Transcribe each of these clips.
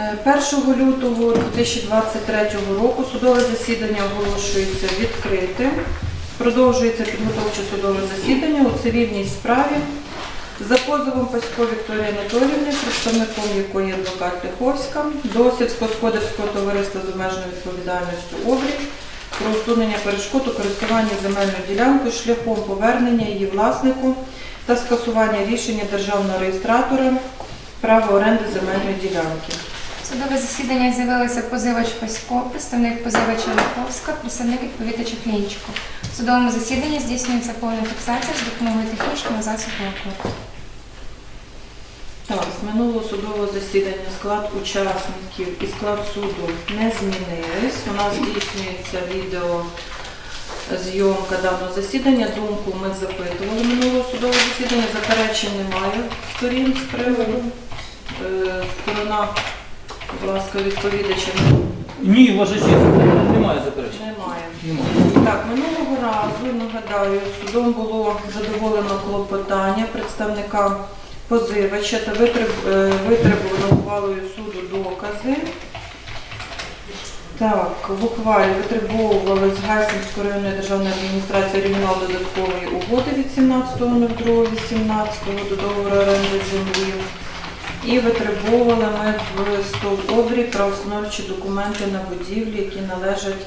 Е, 1 лютого 2023 року судове засідання оголошується відкритим. Продовжується підготовче судове засідання у цивільній справі за позовом Пасько Вікторії Анатоліївни, представником якої адвокат Лиховська, до сільськогосподарського товариства з обмеженою відповідальністю «Обрій» про усунення перешкод у користуванні земельною ділянкою шляхом повернення її власнику та скасування рішення державного реєстратора права оренди земельної ділянки. Судове засідання з'явилися позивач Пасько, представник позивача Лиховська, представник відповідача Клінчико. В судовому засіданні здійснюється повна фіксація з допомогою технічного засобу ОКО. Так, з минулого судового засідання склад учасників і склад суду не змінились. У нас здійснюється відео зйомка даного засідання. Думку ми запитували минулого судового засідання. Заперечень немає сторін з приводу. Е, Сторона, будь ласка, відповідача Ні, ваша честь, немає заперечень. немає. Немає. Так, минулого разу, нагадаю, судом було задоволено клопотання представника позивача та е, витребувано ухвалою суду докази. Так, в ухвалі витребовували з Гайсинської районної державної адміністрації оригінал додаткової угоди від 17.02.18 до договору оренди землі. І витребовували ми в стов обрі правоустановчі документи на будівлі, які належать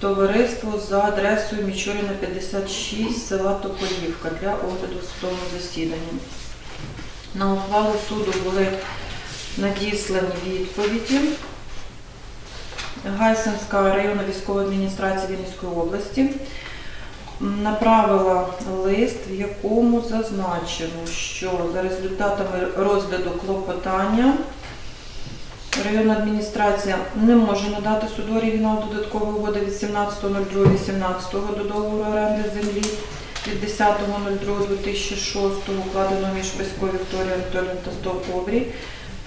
товариству за адресою Мічуріна 56 села Тополівка для огляду в судовому засіданні. На ухвалу суду були надіслані відповіді. Гайсинська районна військова адміністрація Вінницької області направила лист, в якому зазначено, що за результатами розгляду клопотання Районна адміністрація не може надати суду оригінал додаткової угоди від 17.02.18 до договору оренди землі від 10.02.2006 укладено між Пасько Вікторією Анатолієм та Стов Обрій,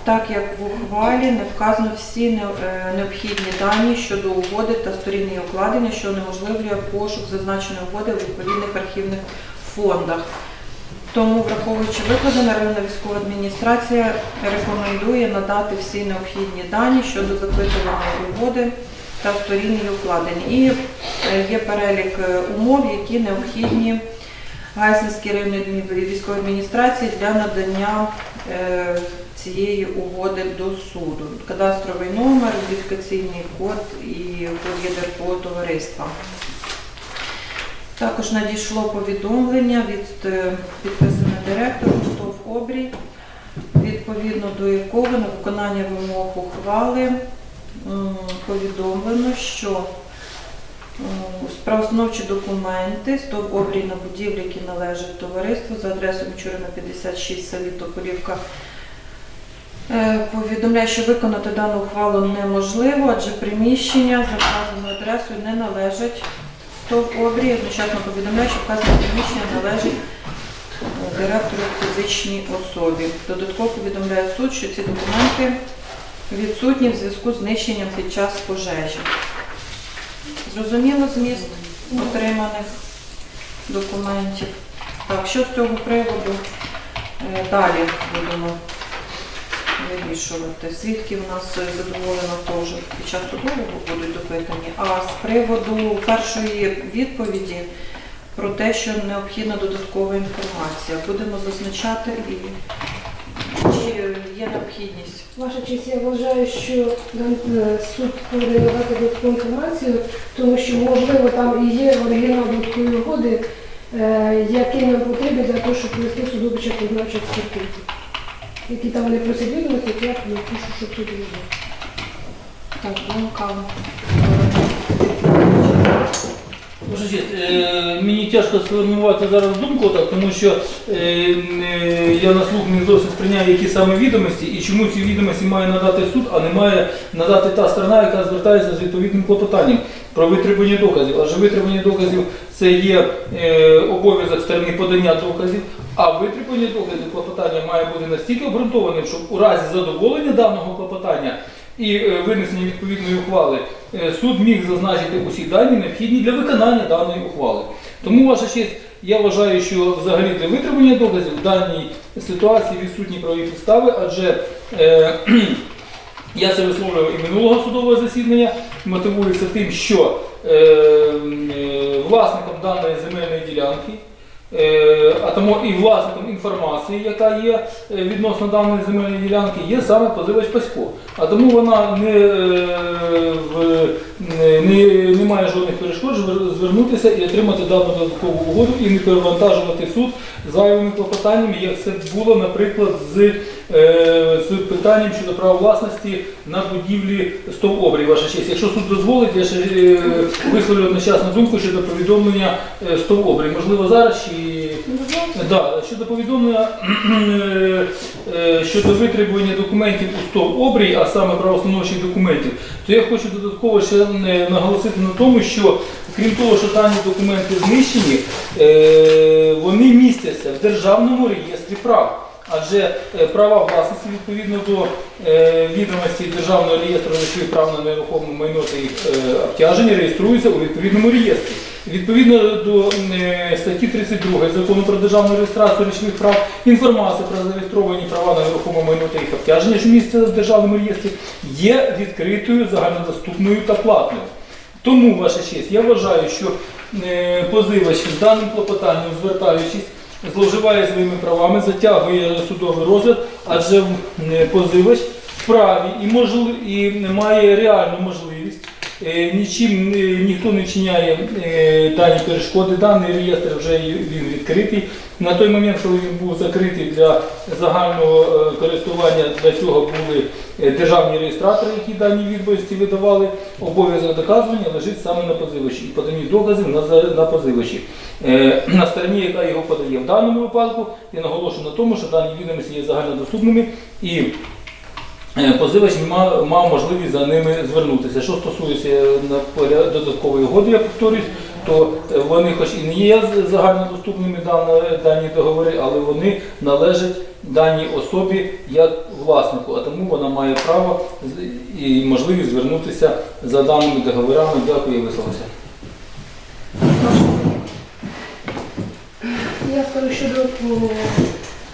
так як в ухвалі не вказано всі е, необхідні дані щодо угоди та сторін її укладення, що унеможливлює пошук зазначеної угоди в відповідних архівних фондах. Тому, враховуючи викладене, районна військова адміністрація рекомендує надати всі необхідні дані щодо запитуваної угоди та сторін її укладень. І е, є перелік е, умов, які необхідні Гайсинській районній військовій адміністрації для надання цієї угоди до суду. Кадастровий номер, ідентифікаційний код і код ЄДРПО товариства. Також надійшло повідомлення від е, підписане директором СТОВ Обрій, відповідно до якого на виконання вимог ухвали повідомлено, що м, документи СТОВ Обрій на будівлі, які належать товариству за адресою Мічурина 56 селі Тополівка, е, повідомляє, що виконати дану ухвалу неможливо, адже приміщення за вказаною адресою не належать ТОВ обрій одночасно повідомляє, що вказане приміщення належить е, директору фізичній особі. Додатково повідомляє суд, що ці документи відсутні в зв'язку з знищенням під час пожежі. Зрозуміло зміст отриманих документів. Так, що з цього приводу е, далі будемо вирішувати. Свідки у нас задоволено теж під час судового будуть допитані. А з приводу першої відповіді про те, що необхідна додаткова інформація, будемо зазначати і чи є необхідність. Ваша честь, я вважаю, що е, суд повинен надати додаткову інформацію, тому що, можливо, там і є оригінал додаткової угоди, е, який нам потрібен для того, щоб провести судовича виконавчу експертизу. Які там вони процедурності, я напишу, щоб тут було. Так, думка. Е, мені тяжко сформувати зараз думку, так, тому що е, е, я на слух не зовсім сприйняю, які саме відомості, і чому ці відомості має надати суд, а не має надати та сторона, яка звертається з відповідним клопотанням про витребування доказів. Адже витребування доказів це є обов'язок сторони подання доказів, а витребування доказів клопотання має бути настільки обґрунтованим, щоб у разі задоволення даного клопотання і е, винесення відповідної ухвали е, суд міг зазначити усі дані, необхідні для виконання даної ухвали. Тому, ваша честь, я вважаю, що взагалі для витримання доказів в даній ситуації відсутні правові підстави, адже е, Я це висловлював і минулого судового засідання, мотивується тим, що е, е, власником даної земельної ділянки, а тому і власником інформації, яка є е, відносно даної земельної ділянки, є саме позивач Пасько. А тому вона не, е, не, не- не має жодних перешкод звернутися і отримати дану додаткову угоду і не перевантажувати суд зайвими клопотаннями, як це було, наприклад, з, е, з питанням щодо права власності на будівлі стовобрій, ваша честь. Якщо суд дозволить, я ще е, висловлю одночасну думку щодо повідомлення е, стовобрій. Можливо, зараз чи Да, щодо повідомлення е, е, щодо витребування документів у стов обрій, а саме правоустановчих документів, то я хочу додатково ще е, наголосити на тому, що крім того, що дані документи знищені, е, вони містяться в державному реєстрі прав. Адже е, права власності відповідно до е, відомості Державного реєстру речових прав на нерухоме майно та їх е, обтяження реєструються у відповідному реєстрі. Відповідно до статті 32 закону про державну реєстрацію речових прав, інформація про зареєстровані права на нерухоме майно та їх обтяження, що містяться в державному реєстрі, є відкритою, загальнодоступною та платною. Тому, ваша честь, я вважаю, що позивач з даним клопотанням, звертаючись, зловживає своїми правами, затягує судовий розгляд, адже е, позивач вправі і, можлив... і має реальну можливість. Е, Нічим е, ніхто не вчиняє е, дані перешкоди. Даний реєстр вже він відкритий. На той момент, коли він був закритий для загального користування, для цього були державні реєстратори, які дані відповісті видавали. Обов'язок доказування лежить саме на позивачі і подані доказів на, позивачі. На стороні, яка його подає в даному випадку, я наголошую на тому, що дані відомості є загальнодоступними і позивач мав, мав можливість за ними звернутися. Що стосується на додаткової угоди, я повторюсь, то е, вони хоч і не є загальнодоступними дані, договори, але вони належать даній особі як власнику, а тому вона має право і можливість звернутися за даними договорами. Дякую, висловився. Я скажу щодо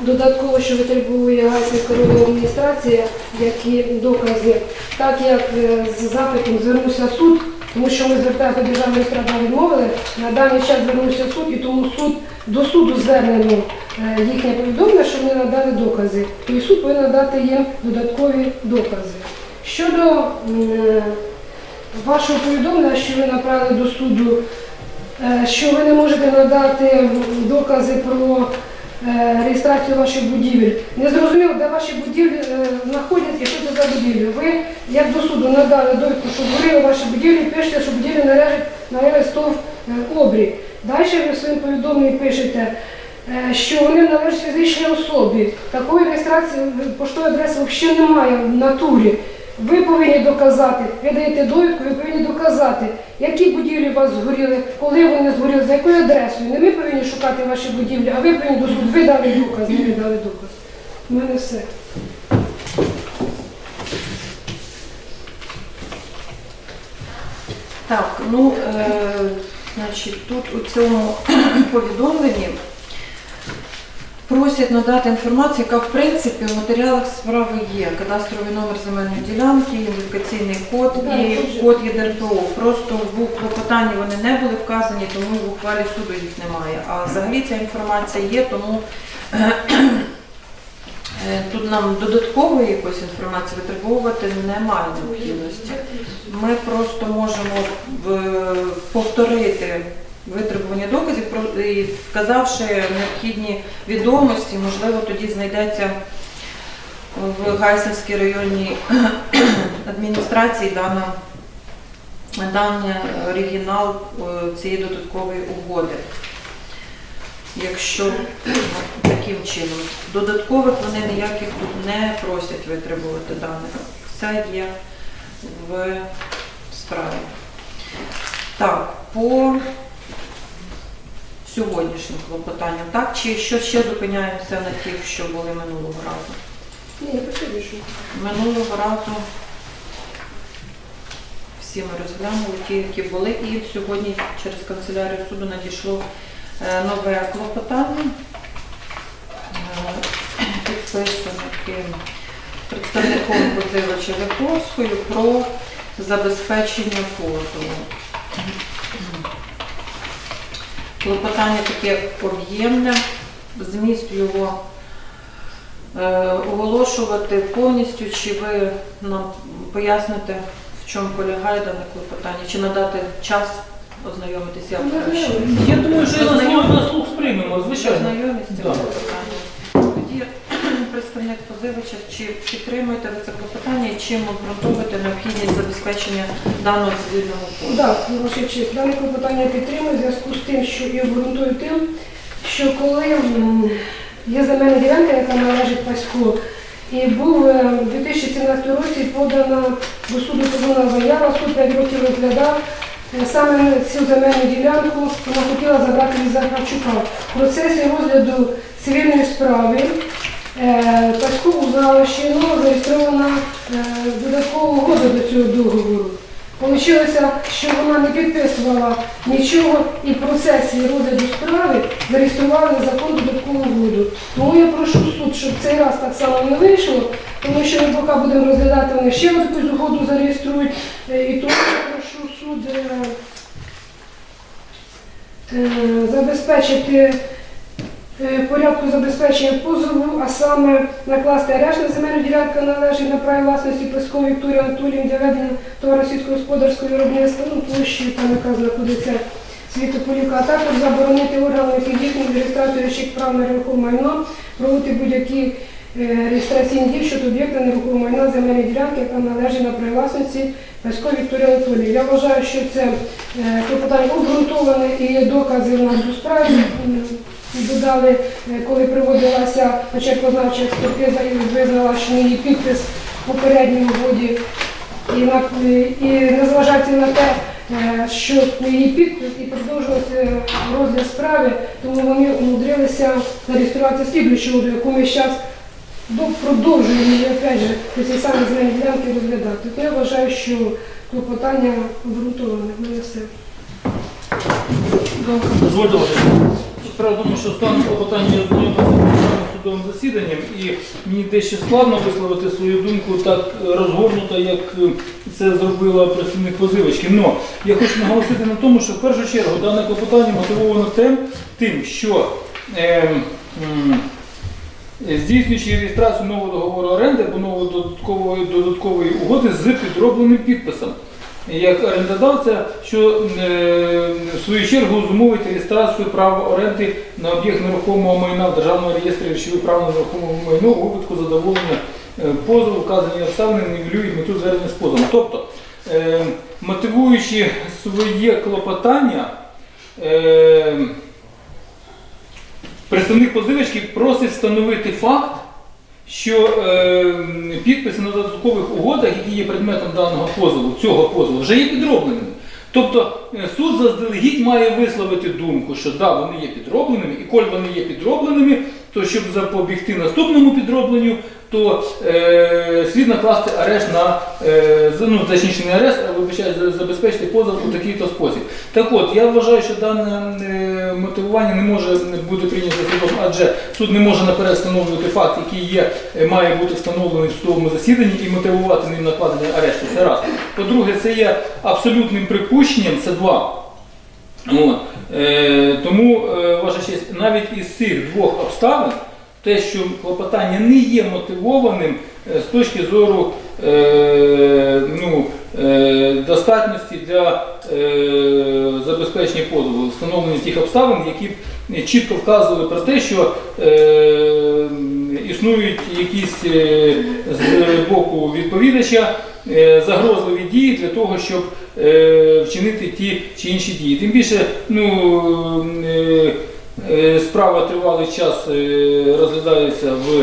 додатково, що витребує Гайсинська районна адміністрація, які докази, так як е, з запитом звернувся суд, тому що ми звертаємося до державної реєстратора відмовили, на даний час звернувся суд, і тому суд до суду звернено е, їхнє повідомлення, що вони надали докази. І суд повинен надати їм додаткові докази. Щодо е, вашого повідомлення, що ви направили до суду що ви не можете надати докази про реєстрацію ваших будівель. Не зрозуміло, де ваші будівлі е, знаходяться що це за будівлі. Ви, як до суду, надали довідку, що горіли ваші будівлі, пишете, що будівлі належать належать стов е, обрій. Далі ви в своєму повідомленні пишете, е, що вони належать фізичній особі. Такої реєстрації е, поштової адреси взагалі немає в натурі. Ви повинні доказати, ви даєте довідку, ви повинні доказати, які будівлі у вас згоріли, коли вони згоріли, за якою адресою. Не ми повинні шукати ваші будівлі, а ви повинні до суду. Ви дали доказ, ви не дали доказ. У мене все. Так, ну, е, значить, тут у цьому повідомленні просять надати інформацію, яка в принципі в матеріалах справи є. Кадастровий номер земельної ділянки, ідентифікаційний код і код ЄДРПО. Просто в клопотанні вони не були вказані, тому в ухвалі суду їх немає. А взагалі ця інформація є, тому е, тут нам додаткової якоїсь інформації витребовувати немає необхідності. Ми просто можемо повторити витребування доказів, і вказавши необхідні відомості, можливо, тоді знайдеться в Гайсинській районній адміністрації дана, даний оригінал е, цієї додаткової угоди. Якщо таким чином. Додаткових вони ніяких тут не просять витребувати даних. Все є в справі. Так, по сьогоднішнім клопотанням, так? Чи що ще зупиняємося на тих, що були минулого разу? Ні, посуди, що. Минулого разу всі ми розглянули ті, які були, і сьогодні через канцелярію суду надійшло е, нове клопотання. Е, Підписаники представником позивача Лиховською про забезпечення позову. Клопотання таке об'ємне, зміст його е, оголошувати повністю, чи ви нам поясните, в чому полягає дане клопотання, чи надати час ознайомитися краще? Я думаю, що я на слух, сприймемо, звичайно. Ознайомість з цим Да. клопотанням. Тоді представник позивача, чи підтримуєте ви це клопотання і чим обґрунтовуєте необхідність забезпечення даного цивільного позову? Так, ваша честь, дане клопотання підтримую в зв'язку з тим, що і обґрунтую тим, що коли є земельна ділянка, яка належить Паську, і був е, у 2017 році подана до суду позовна заява, суд 5 років розглядав. е, Саме цю земельну ділянку вона хотіла забрати від Захарчука. В процесі розгляду цивільної справи е, що нова зареєстрована е, додаткова угода до цього договору. Получилося, що вона не підписувала нічого і в процесі розгляду справи зареєстрували незаконну додаткову угоду. Тому я прошу суд, щоб цей раз так само не вийшло, тому що ми поки будемо розглядати, вони ще якусь угоду зареєструють. Е, І тому я прошу суд забезпечити порядку забезпечення позову, а саме накласти арешт на земельну ділянку належить на праві власності Пескової Вікторії Анатоліївні для ведення товару сільськогосподарського виробництва, ну, площею там, яка знаходиться Світополівка, а також заборонити органам, які їхніх прав на нерухоме майно, проводити будь-які е, реєстраційні дії щодо об'єкта нерухомого майна земельної ділянки, яка належить на праві власності Пескової Вікторії Анатоліївні. Я вважаю, що це е, клопотання обґрунтоване і є докази в нас у справі. Додали, е, коли проводилася почеркознавча експертиза і визнала, що її підпис в попередній угоді. І, на, і незважаючи на те, е, що її підпис і продовжувався розгляд справи, тому вони умудрилися зареєструвати слідуючу угоду, яку ми зараз продовжуємо її опять же по цій самій ділянки розглядати. То я вважаю, що клопотання обґрунтоване. В мене все. Дозвольте. Справа в тому, що станом клопотання я знайомився з судовим засіданням, і мені дещо складно висловити свою думку так е, розгорнуто, як е, це зробила представник позивочки. Но я хочу наголосити на тому, що в першу чергу дане клопотання мотивовано тим, тим що е, м, здійснюючи реєстрацію нового договору оренди або нової додаткової, додаткової угоди з підробленим підписом. Як орендодавця, що е, в свою чергу зумовить реєстрацію права оренди на об'єкт нерухомого майна в Державному реєстрі речових прав на нерухоме майно у випадку задоволення е, позову, вказані обставини нівелюють мету звернення з позовом. Тобто, е, мотивуючи своє клопотання, Представник позивачки просить встановити факт, що е, підписи на додаткових угодах, які є предметом даного позову, цього позову, вже є підробленими. Тобто е, суд заздалегідь має висловити думку, що да, вони є підробленими, і коли вони є підробленими, то щоб запобігти наступному підробленню, то е, слід накласти арешт на е, ну, точніше не арешт, а вибачаю, забезпечити позов у такий-то спосіб. Так от, я вважаю, що дане е, мотивування не може бути прийнято судом, адже суд не може наперед встановлювати факт, який є, е, має бути встановлений в судовому засіданні і мотивувати ним накладення арешту. Це раз. По-друге, це є абсолютним припущенням, це два. От. Е, тому, е, ваша честь, навіть із цих двох обставин, те, що клопотання не є мотивованим е, з точки зору е, ну, е, достатності для е, забезпечення позову, встановлення тих обставин, які б чітко вказували про те, що е, існують якісь е, з боку відповідача е, загрозливі дії для того, щоб е, вчинити ті чи інші дії. Тим більше, ну, е, е, справа тривалий час е, розглядається в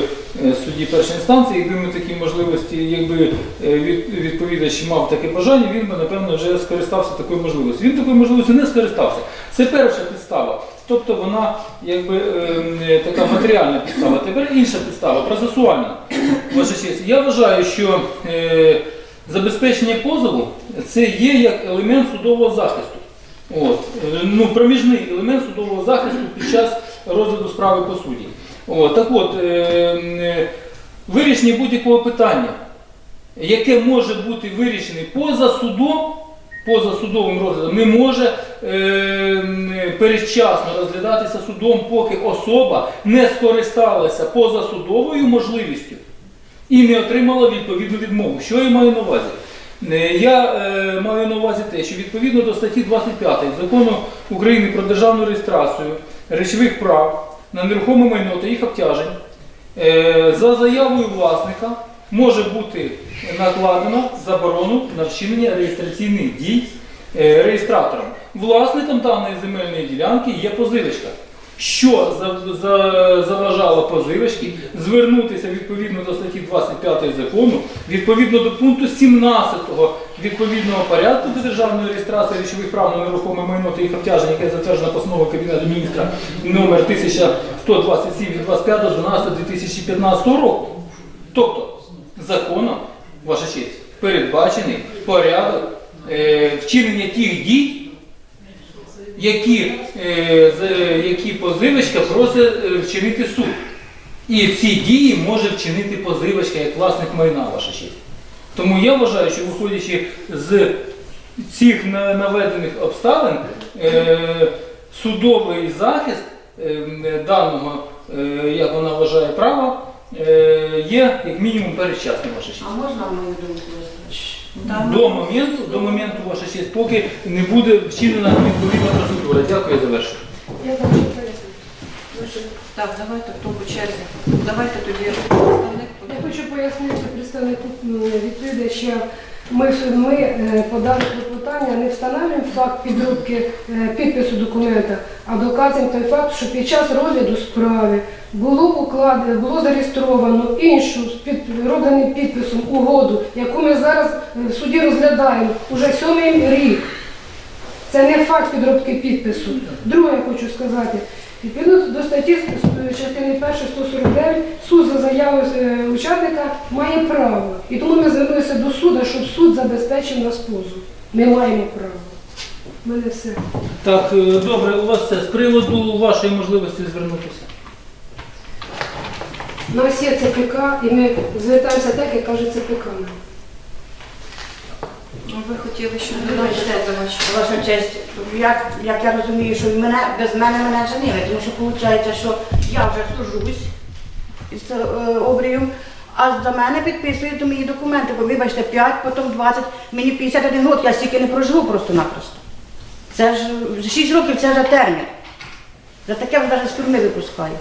е, суді першої інстанції. Якби ми такі можливості, якби е, відповідач мав таке бажання, він би напевно вже скористався такою можливістю. Він такою можливістю не скористався. Це перша підстава. Тобто вона якби е, така матеріальна підстава. Тепер інша підстава, процесуальна. Ваша честь, я вважаю, що е, забезпечення позову це є як елемент судового захисту. От. Е, Ну, проміжний елемент судового захисту під час розгляду справи по суді. От. Так от, е, е, вирішення будь-якого питання, яке може бути вирішене поза судом, поза судовим розглядом, не може передчасно розглядатися судом, поки особа не скористалася позасудовою можливістю і не отримала відповідну відмову. Що я маю на увазі? Е, Я е, маю на увазі те, що відповідно до статті 25 закону України про державну реєстрацію речових прав на нерухоме майно та їх обтяжень е, за заявою власника може бути накладено заборону на вчинення реєстраційних дій е, реєстратором. Власником даної земельної ділянки є позивачка. Що за- за- заважало позивачці звернутися відповідно до статті 25 закону, відповідно до пункту 17 відповідного порядку до державної реєстрації речових прав на нерухоме майно та їх обтяжень, яке затверджено постановою Кабінету міністра номер 1127 від 25.12.2015 року. Тобто законом, ваша честь, передбачений порядок е, вчинення тих дій, які, е, які позивачка просить е, вчинити суд. І ці дії може вчинити позивачка як власник майна, ваша честь. Тому я вважаю, що виходячи з цих наведених обставин, е, судовий захист даного, як вона вважає, права, є як мінімум передчасним, ваша честь. А можна мою думку? Там- До моменту, до моменту, ваша честь, поки не буде вчинена відповідна процедура. Дякую, я завершую. Я там ще поясню. Прошу. Так, давайте хто по черзі. Давайте тоді представник. Я хочу пояснити представнику м, відповідача. Ми, ми е, подали клопотання, не встановлюємо факт підробки е, підпису документа, а доказуємо той факт, що під час розгляду справи було укладено, було зареєстровано іншу підробленим підписом угоду, яку ми зараз е, в суді розглядаємо уже сьомий рік. Це не факт підробки підпису. Друге, я хочу сказати, відповідно до статті частини 1 149, суд за заявою е, учасника має право. І тому ми звернулися до суду, щоб суд забезпечив нас позов. Ми маємо право. У мене все. Так, е, добре, у вас все. З приводу вашої можливості звернутися. У нас є ЦПК, і ми звертаємося так, як каже ЦПК. нам. Ну, Ви хотіли, щоб Вибачте, додати позивач. Ваша честь, як, як я розумію, що мене, без мене мене женили, тому що виходить, що я вже служусь з е, обрієм, а за мене підписують мої документи, бо вибачте, 5, потім 20, мені 51 років, я стільки не проживу просто-напросто. Це ж 6 років це вже термін. За таке навіть з тюрми випускаю.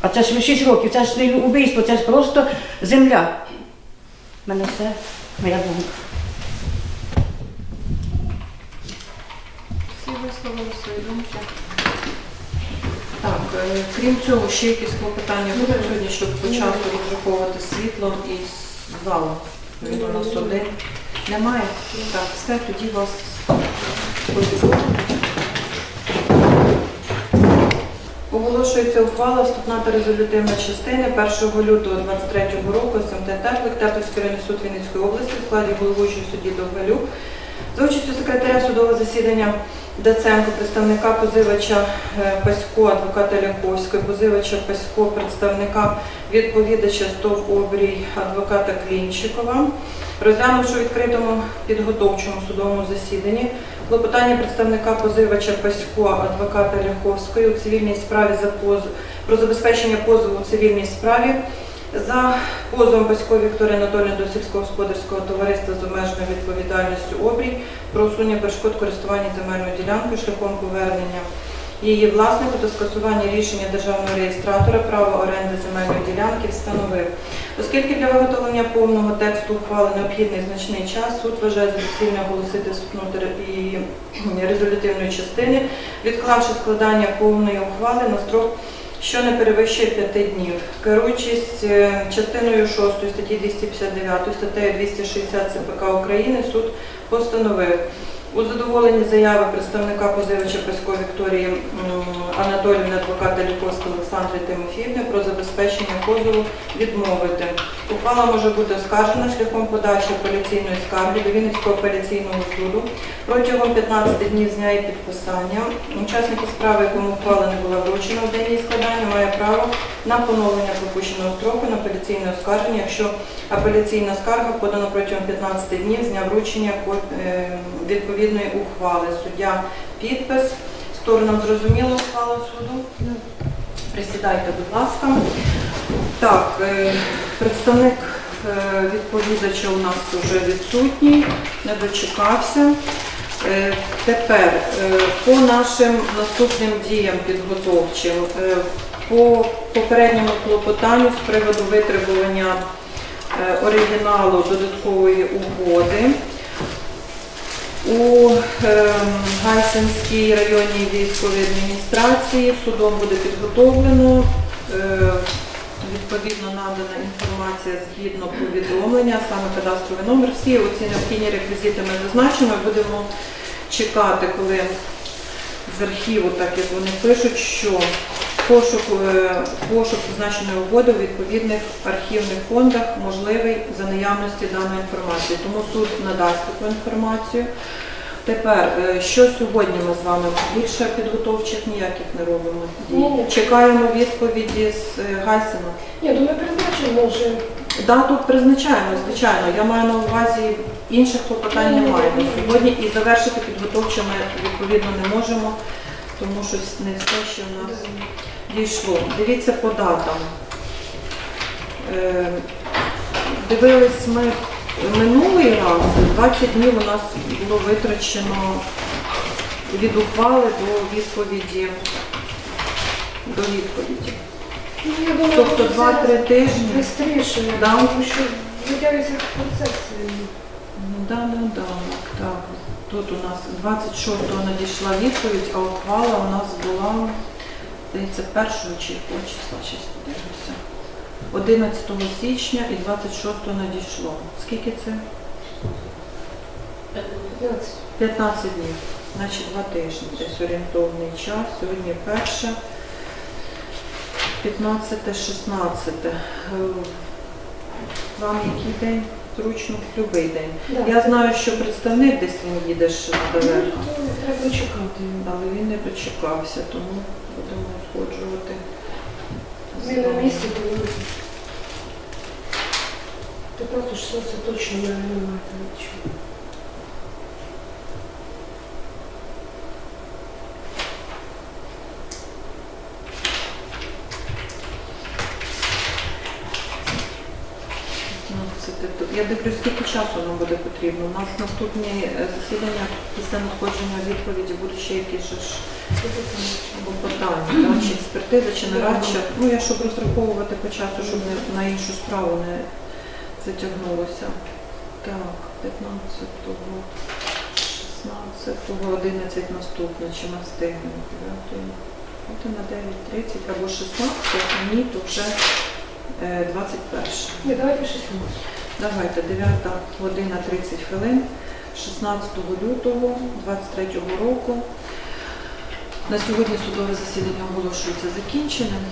А це ж 6 років, це ж не убийство, це ж просто земля. У мене все, моя думка. Всі висловили свої думки. Е, крім цього, ще якісь клопотання будуть сьогодні, щоб по часу розраховувати світлом і з залом. Він у нас один. Немає? Так, все, тоді вас повідомлю. Оголошується ухвала вступна та резолютивна частини 1 лютого 23 року СМТ Теплик, Теплицький районний суд Вінницької області в складі головуючої судді Довгалюк за участю секретаря судового засідання Даценко, представника позивача е, Пасько, адвоката Ляховської, позивача Пасько, представника відповідача СТОВ Обрій, адвоката Клінчикова, розглянувши у відкритому підготовчому судовому засіданні клопотання представника позивача Пасько, адвоката Ляховської у цивільній справі за позов про забезпечення позову у цивільній справі за позовом Пасько Вікторії Анатоліївни до сільськогосподарського товариства з обмеженою відповідальністю обрій про усунення перешкод користування земельною ділянкою шляхом повернення її власнику та скасування рішення державного реєстратора права оренди земельної ділянки встановив. Оскільки для виготовлення повного тексту ухвали необхідний значний час, суд вважає за доцільне оголосити і резолютивної частини, відклавши складання повної ухвали на строк що не перевищує 5 днів. Керуючись е, частиною 6 статті 259, статтею 260 ЦПК України, суд постановив У задоволенні заяви представника позивача Песько Вікторії м, Анатоліївни, адвоката Ліковського Олександри Тимофіївни про забезпечення позову відмовити. Ухвала може бути оскаржена шляхом подачі апеляційної скарги до Вінницького апеляційного суду протягом 15 днів з дня її підписання. Учасники справи, якому ухвала не була вручена в день її складання, має право на поновлення пропущеного строку на апеляційне оскарження, якщо апеляційна скарга подана протягом 15 днів з дня вручення е, відповідної ухвали. Суддя підпис. Сторонам зрозуміло ухвала суду? Присідайте, будь ласка. Так, е, представник е, відповідача у нас вже відсутній, не дочекався. Е, Тепер по нашим наступним діям підготовчим, по попередньому клопотанню з приводу витребування оригіналу додаткової угоди. У ем, Гайсинській районній військовій адміністрації судом буде підготовлено е, відповідно надана інформація згідно повідомлення, саме кадастровий номер. Всі оці необхідні реквізити ми зазначимо будемо чекати, коли з архіву, так як вони пишуть, що пошук, е, пошук зазначеної угоди у відповідних архівних фондах можливий за наявності даної інформації. Тому суд надасть таку інформацію. Тепер, е, що сьогодні ми з вами більше підготовчих ніяких не робимо. дій? Ні. Чекаємо відповіді з е, Гайсина. Ні, то ми призначимо вже. Да, тут призначаємо, звичайно. Я маю на увазі інших клопотань немає сьогодні і завершити підготовче ми відповідно не можемо, тому що не все ще в нас дійшло. Дивіться по датам. Е, Дивились ми минулий раз, 20 днів у нас було витрачено від ухвали до відповіді. До відповіді. Ну, я думаю, Тобто що це 2-3 тижні. Бистріше, Да. тому що витягується процес. Ну, да, да, да. Так. Тут у нас 26-го надійшла відповідь, а ухвала у нас була, здається, 1 чи якого числа, зараз подивимося. 11 січня і 26-го надійшло. Скільки це? 15. 15 днів. Значить, два тижні. Десь орієнтовний час. Сьогодні перше. 15, 16. Е, Вам який день? Зручно, будь-який день. Да. Я знаю, що представник десь він їде ще здалеку, Ну, Треба чекати. але він не дочекався, тому будемо входжувати. Ми на місці були. Ти просто що це точно не немає нічого. Ну, це ти- Я дивлюсь, скільки часу нам буде потрібно. У нас наступні е, засідання після надходження відповіді будуть ще якісь ж клопотання, чи експертиза, чи нарадча. Ну, я щоб розраховувати по часу, щоб не, на іншу справу не затягнулося. Так, 15-го, 16-го, 11 наступне, чи ми встигнемо? 9 От на 9.30 або 16, а ні, то вже е, 21. Ні, давайте 16. Давайте, 9 година 30 хвилин, 16 лютого 23 року. На сьогодні судове засідання оголошується закінченим.